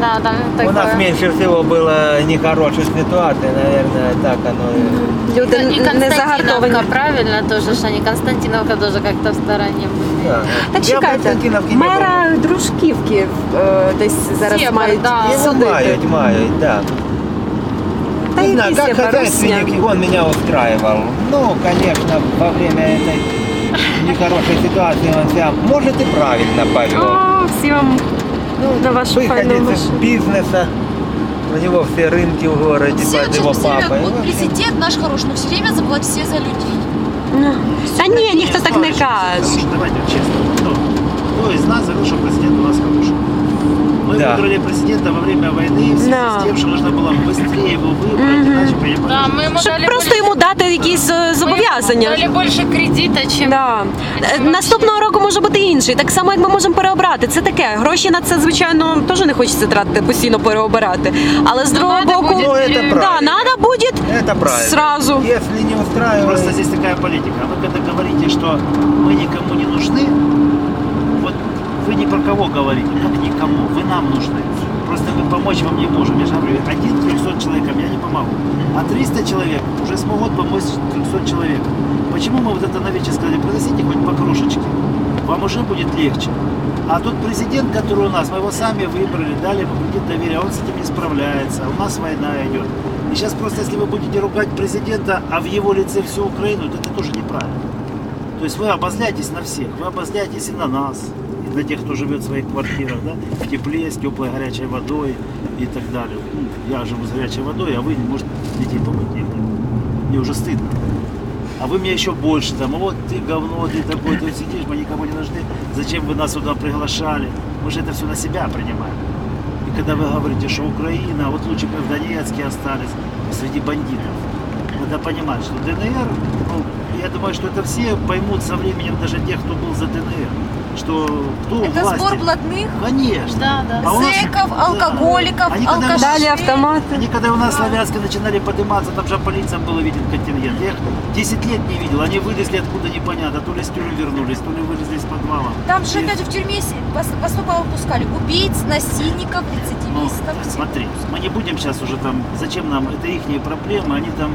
Да, там такое. У нас меньше всего было нехороших ситуаций, наверное, так оно и... И Люди не Константиновка, загартовані. правильно, тоже, что они Константиновка тоже как-то в стороне были. Да. Так Я в чекайте, Константиновке не мера Дружківки е, десь зараз Сєпар, мають да. был. Его судити. мають, мають, да. Та Не й знаю, как Сєпар, хозяйственник, Русня. он меня устраивал. Ну, конечно, во время этой нехорошей ситуации он себя, может, и правильно повел. О, всі вам Ну, на вашу файну выходец из машину. бизнеса, у него все рынки в городе Все под его очень все папой. время, вот В общем, президент наш хороший, но все время забывать все за людей. Ну, Та ні, ніхто так не Потому каже. что, давайте вот честно, кто, кто из нас говорил, что президент у нас хороший? Мы Да. выбрали президента во время войны в связи Да. с тем, что нужно было быстрее его выбрать, Мгм. иначе понимаешь. Да, мы ему Щоб дали просто больше- йому дати якісь е, зобов'язання. Дали больше кредита, чем... Да. Е, Наступного року може бути інший. Так само, як ми можемо переобрати. Це таке. Гроші на це, звичайно, теж не хочеться тратити, постійно переобирати. Але з другого надо боку, буде Ну, це да, правильно. надо буде Это правильно. сразу. Если не устраивает, Просто здесь такая политика. А Вы когда говорите, что мы никому не нужны, вот вы ни про кого говорите, как никому, вы нам нужны. Просто мы помочь вам не можем. Я же говорю, один 300 человекам я не помогу. А 300 человек уже смогут помочь 300 человек. Почему мы вот это навече сказали, приносите хоть по крошечке, вам уже будет легче. А тут президент, который у нас, мы его сами выбрали, дали ему кредит доверия, он с этим не справляется, у нас война идет. И сейчас просто, если вы будете ругать президента, а в его лице всю Украину, то это тоже неправильно. То есть вы обозляетесь на всех, вы обозляетесь и на нас, на тех, кто живет в своих квартирах, да, в тепле, с теплой горячей водой и так далее. Ну, я живу с горячей водой, а вы не можете детей помыть негде. Мне уже стыдно. А вы мне еще больше там, вот ты говно, ты такой, ты сидишь, мы никому не нужны, зачем вы нас сюда приглашали? Мы же это все на себя принимаем. И когда вы говорите, что Украина, вот лучше бы в Донецке остались среди бандитов, надо понимать, что ДНР, ну, я думаю, что это все поймут со временем, даже те, кто был за ДНР, что кто Это власти. сбор блатных, Конечно. Да, да. А у нас- зэков, да. алкоголиков, Они когда алкашей. Далі автомати. Они когда у нас славянске начинали подниматься, там же по лицам было виден контингент. Я их 10 лет не видел. Они вылезли откуда непонятно. То ли с тюрьмы вернулись, то ли вылезли из подвала. Там же И- опять в тюрьме с- пос- по сколько выпускали? Убийц, насильников, Ну, рецидивистов. всех. смотри, мы не будем сейчас уже там, зачем нам, это их проблемы, они там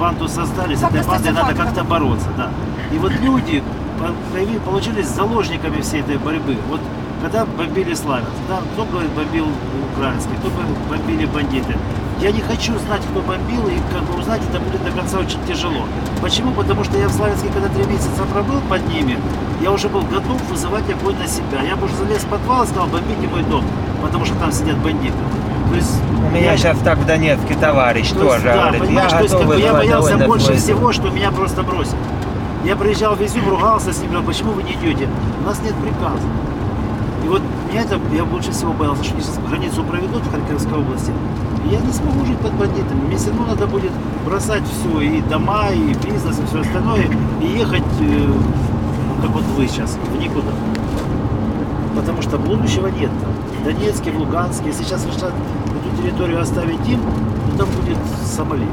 банду создали, с этой бандой надо как-то бороться, да. И вот люди получились заложниками всей этой борьбы. Вот когда бомбили Славянск, да, кто бомбил украинский, кто бомбили бандиты. Я не хочу знать, кто бомбил, и как бы узнать это будет до конца очень тяжело. Почему? Потому что я в Славянске, когда три месяца пробыл под ними, я уже был готов вызывать огонь на себя. Я бы уже залез в подвал и сказал, бомбите мой дом, потому что там сидят бандиты. То есть у меня я- сейчас так в Донецке товарищ то есть, тоже да, говорит, я то есть, как бы я боялся больше всего, что меня просто бросят. Я приезжал в Изюм, ругался с ним, говорил, почему вы не идете? У нас нет приказа. И вот меня это, я больше всего боялся, что сейчас границу проведут в Харьковской области, и я не смогу жить под бандитами. Мне все равно надо будет бросать все, и дома, и бизнес, и все остальное, и ехать, э, как вот вы сейчас, в никуда. Потому что будущего нет там. В Донецке, если сейчас решат эту территорию оставить им, то там будет Сомали.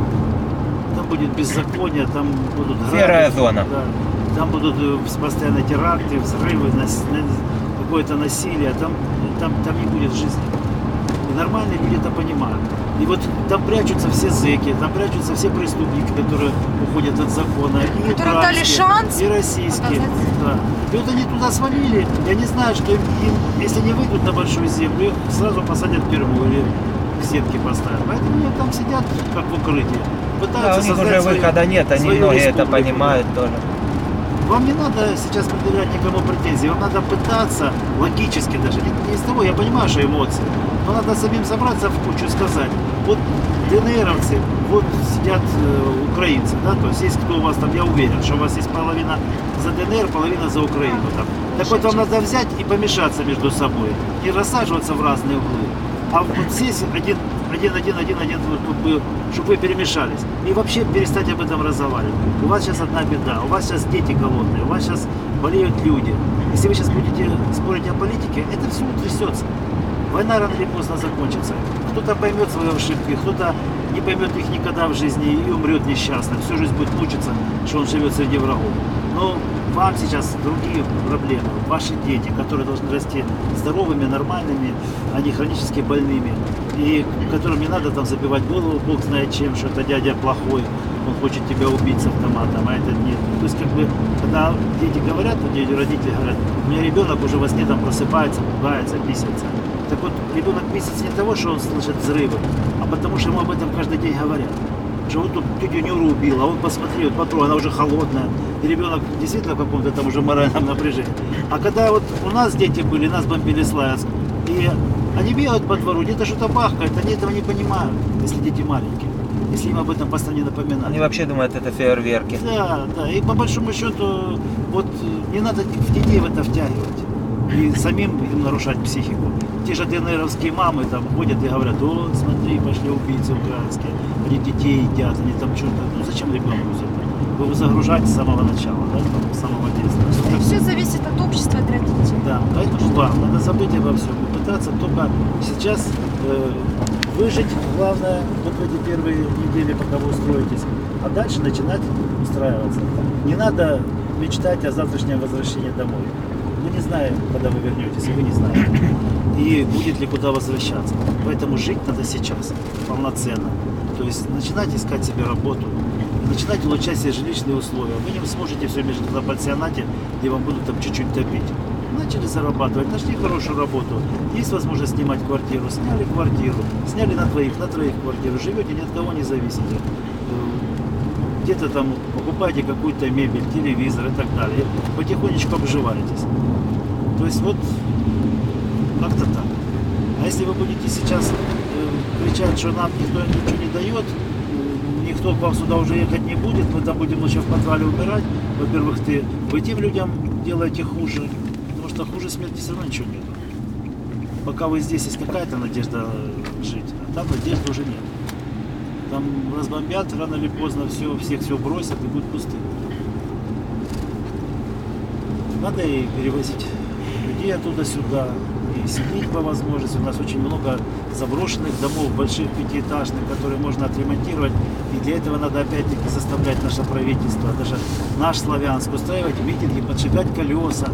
Там будет беззаконие, там будут Серая грабить, зона. да. там будут э, постоянно теракты, взрывы, нас- на- какое-то насилие, там, там, там не будет жизни. И нормальные люди это понимают. И вот там прячутся все зэки, там прячутся все преступники, которые уходят от закона. И Которым дали шанс и российские. Да. И вот они туда свалили, и они знают, что им, им, если не выйдут на большую землю, сразу посадят в тюрьму или к сетке поставят. Поэтому они там сидят, как в укрытии. Да, Пытаются у них создать уже свою- выхода нет, они свою многие это республику. понимают тоже. Вам не надо сейчас предъявлять никому претензий, вам надо пытаться логически даже, не, не из того, я понимаю, что эмоции, но надо самим собраться в кучу и сказать, вот ДНРовцы, вот сидят э, украинцы, да, то есть есть кто у вас там, я уверен, что у вас есть половина за ДНР, половина за Украину там. Так вот вам надо взять и помешаться между собой, не рассаживаться в разные углы, а вот сесть один, один, один, один, один, чтобы, чтобы вы перемешались. И вообще перестать об этом разговаривать. У вас сейчас одна беда, у вас сейчас дети голодные, у вас сейчас болеют люди. Если вы сейчас будете спорить о политике, это все утрясется. Война рано или поздно закончится. Кто-то поймет свои ошибки, кто-то не поймет их никогда в жизни и умрет несчастным. Всю жизнь будет мучиться, что он живет среди врагов. Но вам сейчас другие проблемы. Ваши дети, которые должны расти здоровыми, нормальными, а не хронически больными. И которым не надо там забивать голову, бог знает чем, что это дядя плохой, он хочет тебя убить с автоматом, а это нет. То есть как бы, когда дети говорят, вот дети, родители говорят, у меня ребенок уже во сне там просыпается, пугается, писается. Так вот, ребенок писается не того, что он слышит взрывы, а потому что ему об этом каждый день говорят. Что вот тут тетю Нюру убил, а вот посмотри, вот патруль, она уже холодная. И ребенок действительно в каком-то там уже моральном напряжении. А когда вот у нас дети были, нас бомбили Славянск, и они бегают по двору, где-то что-то бахкает, они этого не понимают, если дети маленькие. Если им об этом постоянно не напоминать. Они вообще думают, это фейерверки. Да, да. И по большому счету, вот не надо в детей в это втягивать. И самим им нарушать психику. Те же ДНРовские мамы там ходят и говорят, о, смотри, пошли убийцы украинские, они детей едят, они там что-то. Ну зачем ребенку все это? Загружаете с самого начала, да, с самого детства. Все зависит от общества, от родителей. Да, поэтому да, надо забыть обо всем и пытаться только сейчас э, выжить, главное, вот в эти первые недели, пока вы устроитесь, а дальше начинать устраиваться. Не надо мечтать о завтрашнем возвращении домой. Мы не знаем, когда вы вернетесь, и вы не знаете. И будет ли куда возвращаться. Поэтому жить надо сейчас, полноценно. То есть начинать искать себе работу, начинать улучшать себе жилищные условия. Вы не сможете все между на пансионате, где вам будут там чуть-чуть топить. Начали зарабатывать, нашли хорошую работу. Есть возможность снимать квартиру, сняли квартиру, сняли на двоих, на троих квартиру, живете, ни от кого не зависите. Э, Где-то там покупаете какую-то мебель, телевизор и так далее. Потихонечку обживаетесь. То есть вот как-то так. А если вы будете сейчас э, кричать, что нам никто ничего не дает, никто к вам сюда уже ехать не будет, мы там будем лучше в подвале умирать, во-первых, ты вы тем людям делаете хуже, потому что хуже смерти все равно ничего нет. Пока вы здесь, есть какая-то надежда жить, а там надежды уже нет. Там разбомбят рано или поздно все, всех все бросят и будет пустым. Надо и перевозить людей оттуда сюда, и сидеть по возможности. У нас очень много заброшенных домов, больших пятиэтажных, которые можно отремонтировать. И для этого надо опять-таки заставлять наше правительство, даже наш Славянск, устраивать митинги, поджигать колеса.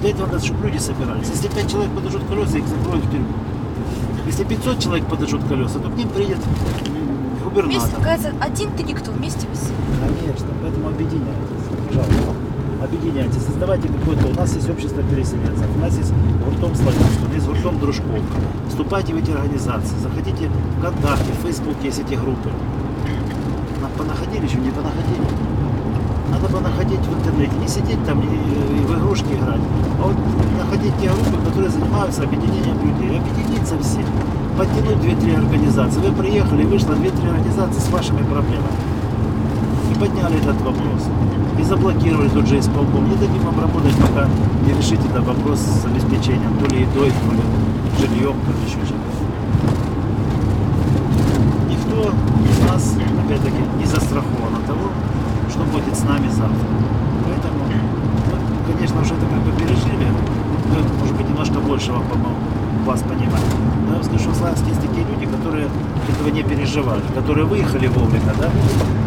Для этого надо, чтобы люди собирались. Если пять человек подожгут колеса, их закроют в тюрьму. Если 500 человек подожгут колеса, то к ним приедет Вместе, губернатор. оказывается, один ты никто, вместе все. Конечно, поэтому объединяйтесь, пожалуйста. Объединяйтесь, создавайте какое-то. У нас есть общество переселенцев, у нас есть гуртом Славянск, у нас есть гуртом Дружковка. Вступайте в эти организации, заходите в ВКонтакте, в Facebook есть эти группы. На- Понаходили еще, не понаходили. Надо понаходить в интернете, не сидеть там и, и в игрушки играть, а вот находить те группы, которые занимаются объединением людей, объединиться все, подтянуть 2-3 организации. Вы приехали, вышло 2-3 организации с вашими проблемами и подняли этот вопрос. И заблокировали тот же исполком. Не дадим вам работать, пока не решите этот вопрос с обеспечением, то ли едой, то ли жильем, то ли еще чем-то. Никто из нас, опять-таки, не застрахован от того, что будет с нами завтра. Поэтому, мы, конечно, уже это как бы пережили. Мы, может быть, немножко больше вам помогу вас понимать. Но я скажу, что есть такие люди, которые этого не переживали, которые выехали вовремя, да,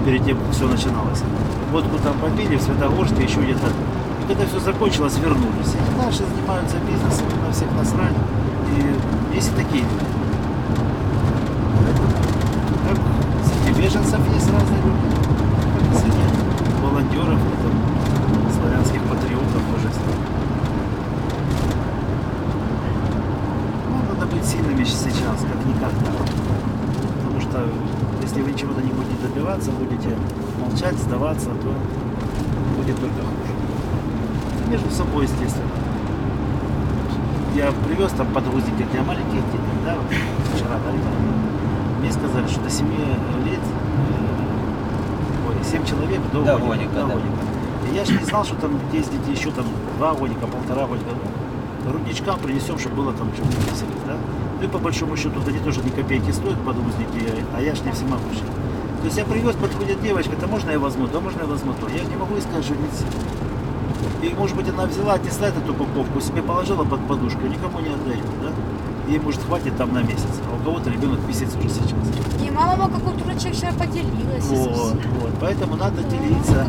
перед тем, как все начиналось. Водку там побили, в Светогорске, еще где-то. И когда все закончилось, вернулись. И дальше занимаются бизнесом, на всех насрать. И есть и такие люди. Как среди беженцев есть разные люди, как и среди волонтеров, и там, славянских патриотов тоже есть. Ну, надо быть сильными сейчас, как никогда. Потому что если вы чего-то не будете добиваться, будете молчать, сдаваться, то будет только хуже. И между собой, естественно. Я привез там подгузники для маленьких детей, да, вот вчера, да, ребята? Мне сказали, что до 7 лет, э, ой, 7 человек до, До годика, годика, до да. годика. И я же не знал, что там есть дети еще там 2 годика, полтора годика. Рудничкам принесем, чтобы было там что-то веселить, да? Ну и по большому счету, они тоже ни копейки стоят подгузники, а я ж не всемогущий. То есть я привез, подходит девочка, это можно я возьму, да можно я возьму то. Я не могу ей сказать, что. И может быть она взяла, отнесла эту упаковку, себе положила под подушку, никому не отдает, да? Ей может хватит там на месяц, а у кого-то ребенок месяц уже сейчас. И мама какой дурачок вчера поделилась. Вот, вот. Поэтому надо делиться.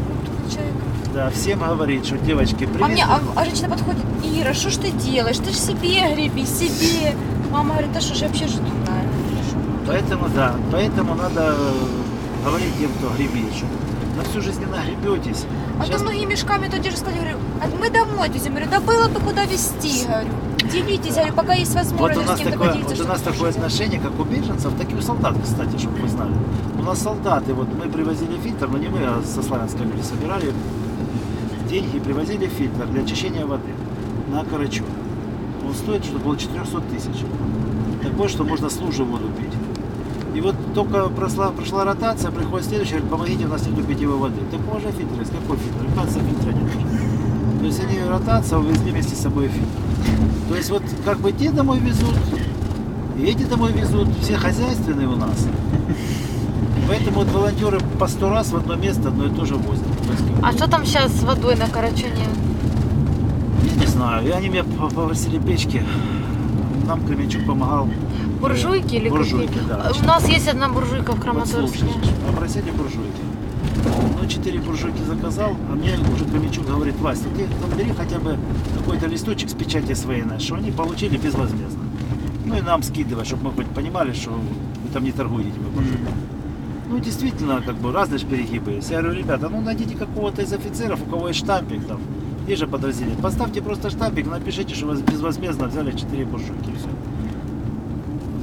человек. Да, всем говорит, что девочки, привет. А мне, а, а женщина подходит, Ира, что ж ты делаешь? Ты же себе греби, себе. Мама говорит, да что ж я вообще жду, Поэтому, да, поэтому надо говорить тем, кто гребет, что на всю жизнь не нагребетесь. А Сейчас- то многие мешками то держат, сказали, говорю, а мы домой отвезем. Говорю, да было бы куда везти, говорю. Делитесь, говорю, пока есть Вот возможность у нас с кем-то такое, поделиться. вот у нас такое отношение, как у беженцев, так и у солдат, кстати, чтобы вы знали. У нас солдаты, вот мы привозили фильтр, но не мы, а со Славянской люди собирали деньги, привозили фильтр для очищения воды на Карачу. Он стоит что-то около 400 тысяч. Такой, что можно с лужи воду пить. И вот только прошла, прошла ротация, приходит следующий, говорит, помогите, у нас нет питьевой воды. Так же фильтр есть. Какой фильтр? Оказывается, фильтра нет. То есть они ротация увезли вместе с собой фильтр. То есть вот как бы те домой везут, и эти домой везут, все хозяйственные у нас. Поэтому вот волонтеры по сто раз в одно место одно и то же возят. А что там сейчас с водой на Карачуне? я не знаю, и они меня попросили печки. Нам Кременчук помогал. Буржуйки или Буржуйки, какие? да. У нас есть одна буржуйка в Вот Краматорске. попросили буржуйки. Ну, четыре буржуйки заказал, а мне уже Кременчук говорит, Вась, ну ты там бери хотя бы какой-то листочек с печати своей, что они получили безвозмездно. Ну и нам скидывай, чтобы мы хоть понимали, что вы там не торгуете этими буржуйками. Ну, действительно, как бы разные же перегибы есть. Я говорю, ребята, ну найдите какого-то из офицеров, у кого есть штампик там, есть же подразделение. Поставьте просто штампик, напишите, что вас безвозмездно взяли 4 буржуйки, и все.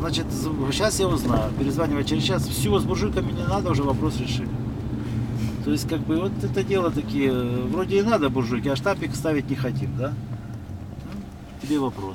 Значит, сейчас я узнаю, перезваниваю через час, все, с буржуйками не надо, уже вопрос решили. То есть, как бы, вот это дело такие, э, вроде и надо буржуйки, а штампик ставить не хотим, да? Тебе вопрос.